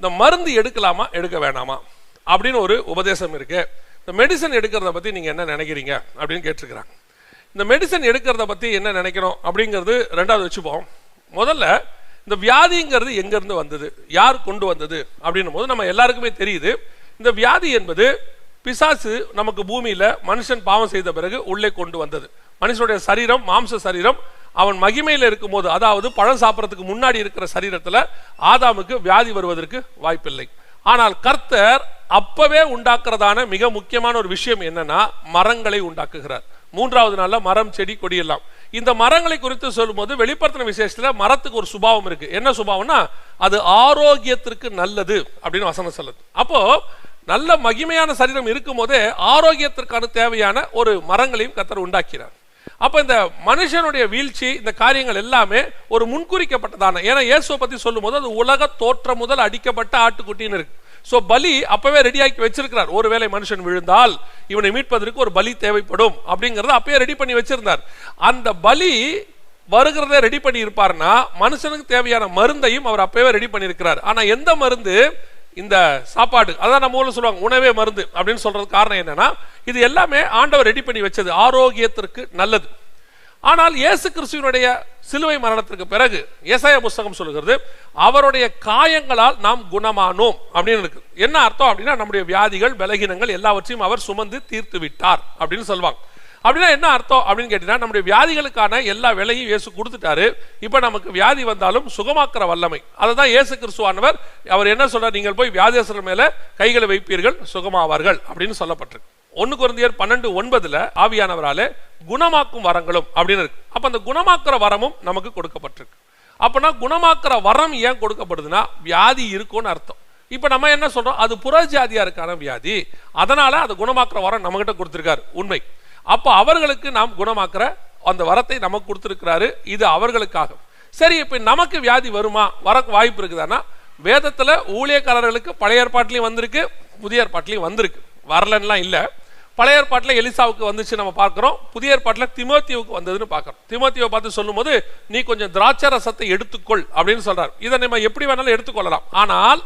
இந்த மருந்து எடுக்கலாமா எடுக்க வேணாமா? அப்படின்னு ஒரு உபதேசம் இருக்கு. இந்த மெடிசன் எடுக்கிறத பத்தி நீங்க என்ன நினைக்கிறீங்க? அப்படின்னு கேட்டிருக்கிறாங்க. இந்த மெடிசன் எடுக்கிறத பத்தி என்ன நினைக்கணும் அப்படிங்கிறது ரெண்டாவது வச்சுப்போம். முதல்ல இந்த வியாதிங்கிறது எங்கிருந்து வந்தது? யார் கொண்டு வந்தது? அப்படின்னும் போது நம்ம எல்லாருக்குமே தெரியுது. இந்த வியாதி என்பது பிசாசு நமக்கு பூமியில மனுஷன் பாவம் செய்த பிறகு உள்ளே கொண்டு வந்தது. மனுஷனுடைய சரீரம் மாம்ச சரீரம் அவன் மகிமையில் இருக்கும்போது அதாவது பழம் சாப்பிட்றதுக்கு முன்னாடி இருக்கிற சரீரத்தில் ஆதாமுக்கு வியாதி வருவதற்கு வாய்ப்பில்லை. ஆனால் கர்த்தர் அப்பவே உண்டாக்குறதான மிக முக்கியமான ஒரு விஷயம் என்னன்னா மரங்களை உண்டாக்குகிறார். மூன்றாவது நாளில் மரம் செடி கொடி எல்லாம். இந்த மரங்களை குறித்து சொல்லும்போது வெளிப்படுத்தின விசேஷத்தில் மரத்துக்கு ஒரு சுபாவம் இருக்கு. என்ன சுபாவம்னா அது ஆரோக்கியத்திற்கு நல்லது அப்படின்னு வசனம் சொல்லுது. அப்போ நல்ல மகிமையான சரீரம் இருக்கும் போதே ஆரோக்கியத்திற்கான தேவையான ஒரு மரங்களையும் கத்தர் உண்டாக்கிறார். அப்போ இந்த மனுஷனுடைய வீழ்ச்சி இந்த காரியங்கள் எல்லாமே ஒரு முன்குறிக்கப்பட்டதான. ஏன்னா இயேசுவை பற்றி சொல்லும்போது அது உலக தோற்றம் முதல் அடிக்கப்பட்ட ஆட்டுக்குட்டின்னு இருக்கு. ஸோ பலி அப்பவே ரெடியாக்கி வச்சிருக்கிறார். ஒருவேளை மனுஷன் விழுந்தால் இவனை மீட்பதற்கு ஒரு பலி தேவைப்படும் அப்படிங்கிறத அப்பயே ரெடி பண்ணி வச்சிருந்தார். அந்த பலி வருகிறத ரெடி பண்ணி இருப்பார்னா மனுஷனுக்கு தேவையான மருந்தையும் அவர் அப்பவே ரெடி பண்ணியிருக்கிறார். ஆனால் எந்த மருந்து? இந்த சாப்பாடு அதான் நம்ம ஊரில் சொல்லுவாங்க உணவே மருந்து அப்படின்னு சொல்றது காரணம் என்னன்னா இது எல்லாமே ஆண்டவர் ரெடி பண்ணி வச்சது ஆரோக்கியத்திற்கு நல்லது. ஆனால் இயேசு கிறிஸ்துவனுடைய சிலுவை மரணத்திற்கு பிறகு ஏசாய புஸ்தகம் சொல்கிறது அவருடைய காயங்களால் நாம் குணமானோம் அப்படின்னு இருக்கு. என்ன அர்த்தம் அப்படின்னா நம்முடைய வியாதிகள் பலகீனங்கள் எல்லாவற்றையும் அவர் சுமந்து தீர்த்து விட்டார் அப்படின்னு சொல்லுவாங்க. அப்படின்னா என்ன அர்த்தம் அப்படின்னு கேட்டீங்கன்னா நம்முடைய வியாதிகளுக்கான எல்லா விலையும் இயேசு கொடுத்துட்டாரு. இப்போ நமக்கு வியாதி வந்தாலும் சுகமாக்குற வல்லமை. அதை தான் இயேசு கிறிஸ்துவானவர். அவர் என்ன சொல்றார்? நீங்கள் போய் வியாதியாசர் மேலே கைகளை வைப்பீர்கள் சுகமாவார்கள் அப்படின்னு சொல்லப்பட்டிருக்கு. ஒன்னு குழந்தையர் பன்னெண்டு ஒன்பதுல ஆவியானவராலே குணமாக்கும் வரங்களும் அப்படின்னு இருக்கு. அப்போ அந்த குணமாக்குற வரமும் நமக்கு கொடுக்கப்பட்டிருக்கு. அப்போனா குணமாக்குற வரம் ஏன் கொடுக்கப்படுதுன்னா வியாதி இருக்கும்னு அர்த்தம். இப்போ நம்ம என்ன சொல்றோம்? அது புறஜாதியாருக்கான வியாதி. அதனால அது குணமாக்குற வரம் நம்மகிட்ட கொடுத்துருக்காரு. உண்மை. அப்போ அவர்களுக்கு நாம் குணமாக்குற அந்த வரத்தை நமக்கு கொடுத்துருக்கிறாரு. இது அவர்களுக்காக. சரி இப்போ நமக்கு வியாதி வருமா? வர வாய்ப்பு இருக்குதானா? வேதத்தில் ஊழியக்காரர்களுக்கு பழைய ஏற்பாட்டிலையும் வந்திருக்கு புதிய ஏற்பாட்டிலையும் வந்திருக்கு. வரலன்னெலாம் இல்லை. பழைய ஏற்பாட்டில் எலிசாவுக்கு வந்துச்சு நம்ம பார்க்குறோம். புதிய ஏற்பாட்டில் திமோத்தியோவுக்கு வந்ததுன்னு பார்க்குறோம். திமோத்தியோவை பார்த்து சொல்லும்போது நீ கொஞ்சம் திராட்சை ரசத்தை எடுத்துக்கொள் அப்படின்னு சொல்கிறார் இதை நம்ம எப்படி வேணாலும் எடுத்துக்கொள்ளலாம். ஆனால்